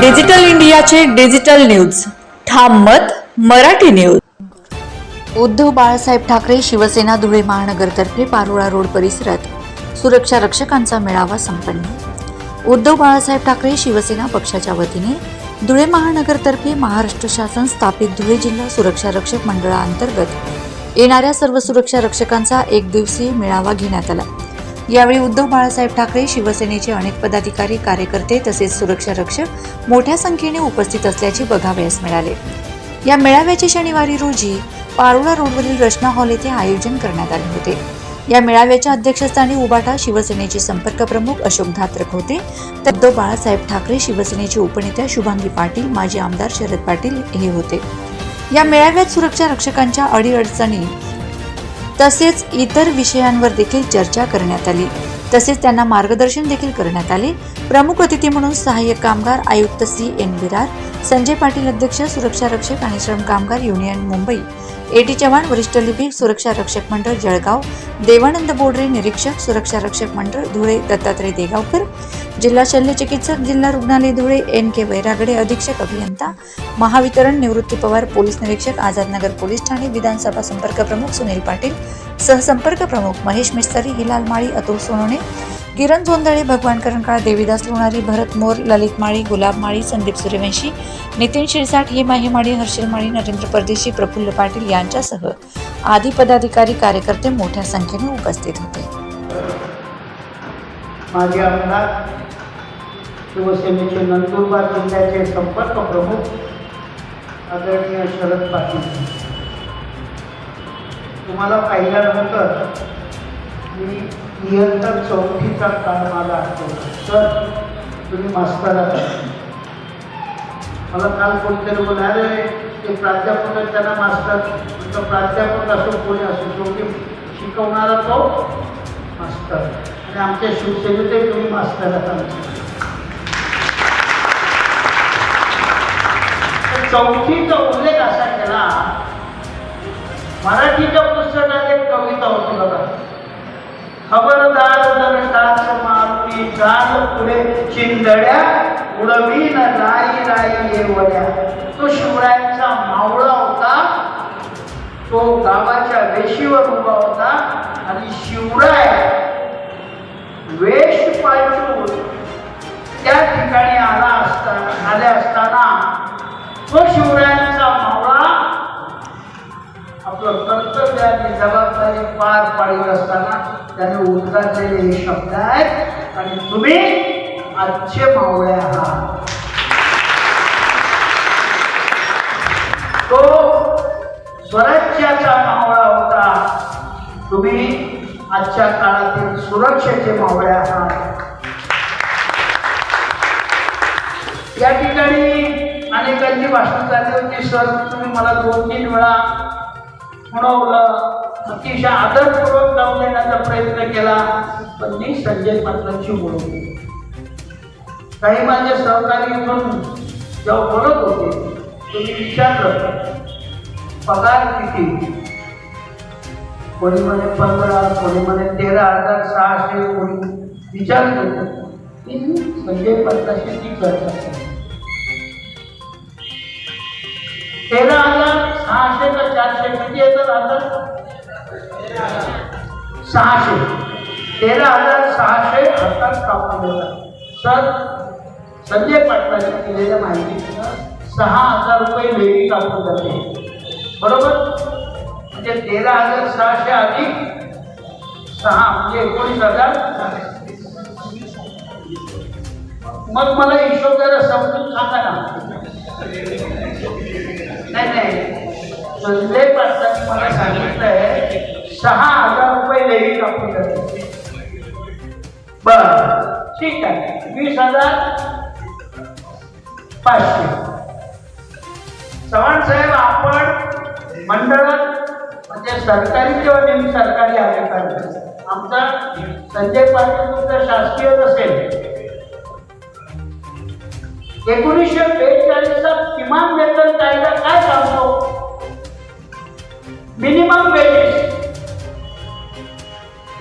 Digital इंडियाचे digital news. ठाम मत मराठी न्यूज. उद्धव बाळासाहेब ठाकरे शिवसेना धुळे महानगरतर्फे पारोळा रोड परिसरात सुरक्षा रक्षकांचा मेळावा संपन्न. उद्धव बाळासाहेब ठाकरे शिवसेना पक्षाच्या वतीने धुळे महानगरतर्फे महाराष्ट्र शासन स्थापित धुळे जिल्हा सुरक्षा रक्षक मंडळाअंतर्गत येणाऱ्या सर्व सुरक्षा रक्षकांचा एक दिवसीय मेळावा घेण्यात आला. यावेळी उद्धव बाळासाहेब ठाकरे शिवसेनेचे अनेक पदाधिकारी कार्यकर्ते तसेच सुरक्षा रक्षक मोठ्या संख्येने उपस्थित असल्याचे बघावयास मिळाले. या मेळाव्याचे शनिवारी रोजी पारोळा रोडवरील रचना हॉल येथे आयोजन करण्यात आले होते. या मेळाव्याच्या अध्यक्षस्थानी उबाटा शिवसेनेचे संपर्क प्रमुख अशोक धात्रक होते. तर उद्धव बाळासाहेब ठाकरे शिवसेनेचे उपनेत्या शुभांगी पाटील माजी आमदार शरद पाटील हे होते. या मेळाव्यात सुरक्षा रक्षकांच्या अडीअडचणी तसेच इतर विषयांवर देखील चर्चा करण्यात आली. तसेच त्यांना मार्गदर्शन देखील करण्यात आले. प्रमुख अतिथी म्हणून सहाय्यक कामगार आयुक्त सी एन विरार संजय पाटील अध्यक्ष सुरक्षा रक्षक आणि श्रम कामगार युनियन मुंबई एटी चव्हाण वरिष्ठ लिपिक सुरक्षा रक्षक मंडळ जळगाव. देवानंद बोडरे निरीक्षक सुरक्षा रक्षक मंडळ धुळे दत्तात्रय देगावकर. जिल्हा शल्य चिकित्सक जिल्हा रुग्णालय धुळे एन के वैरागडे अधीक्षक अभियंता. महावितरण निवृत्ती पवार पोलीस निरीक्षक आझादनगर पोलीस ठाणे विधानसभा संपर्क प्रमुख सुनील पाटील सहसंपर्क प्रमुख महेश मिस्तरी हिलाल माळी अतुल सोनवणे किरण जोंदळे भगवान करणकाळ देवीदास लोणारी भरत मोर ललित माळी गुलाब माळी संदीप सूर्यवंशी नितीन शिरसाट हेमा हेमाडी हर्षल माळी नरेंद्र परदेशी प्रफुल्ल पाटील यांच्यासह आदी पदाधिकारी कार्यकर्ते मोठ्या संख्येने उपस्थित होते. माझे आमदार शिवसेनेचे नंदुरबार जिल्ह्याचे संपर्क प्रमुख आदरणीय शरद पाटील. तुम्हाला पाहिल्यानंतर मी नियंत्रण चौथीचा काळ मला असतो तर तुम्ही मास्तर मला काल कोणतरी बोलायला ते प्राध्यापक आहेत त्यांना मास्तर. तर प्राध्यापक असो कोणी असो शेवटी शिकवणारा तो मास्तर. आणि आमच्या शिवसेनेचे तुम्ही मास्तर आहात तर चौथीचा उल्लेख असा केला मराठीच्या पुस्तकात एक कविता होती बघा. खबरदार दरटाच मारुती जाल पुढे चिंदड्या उडवीन राई राई येवड्या तो शिवरायांचा मावळा होता. तो गावाच्या वेशीवर उभा होता आणि शिवराय वेश पालटून त्या ठिकाणी आला असताना आल्या असताना तो शिवरायांचा मावळा आपलं कर्तव्य आणि जबाबदारी पार पाडत असताना त्याने उद्गारलेले हे शब्द आहेत. आणि तुम्ही आजचे मावळे आहात. तो स्वराज्याचा मावळा होता. तुम्ही आजच्या काळातील सुरक्षेचे मावळे आहात. या ठिकाणी अनेकांची भाषण झाली होती. सर तुम्ही मला दोन तीन वेळा म्हणवलं. अतिशय आदरपूर्वक जाऊन देण्याचा प्रयत्न केला पण मी संजय पाटलांची बोलवली काही माझे सहकारी म्हणून जेव्हा बोलत होते तुम्ही विचारलं पगार किती? कोणी म्हणे पंधरा कोणी म्हणे तेरा हजार सहाशे कोणी विचार मी संजय पाटलाशी ती चर्चा तेरा हजार सहाशे का चारशे किती येतात आता? सहाशे. तेरा हजार सहाशे हातात कापून देतात सर संजय पाटलांनी केलेल्या माहितीनुसार सहा हजार रुपये वेगळी कापून जाते बरोबर? म्हणजे तेरा हजार सहाशे अधिक सहा म्हणजे एकोणीस हजार मग मला हिशोब जरा समजून सांगा ना. नाही नाही. संजय पाटलांनी मला सांगितलंय सहा हजार रुपये लेवी कापून जाते बर ठीक आहे. वीस हजार पाचशे. चव्हाण साहेब आपण मंडळात म्हणजे सरकारी किंवा निमसरकारी अधिकारी आमचा संजय पाटील तुमचा शासकीय नसेल. एकोणीसशे बेचाळीसचा किमान वेतन कायदा काय सांगतो? Minimum wages.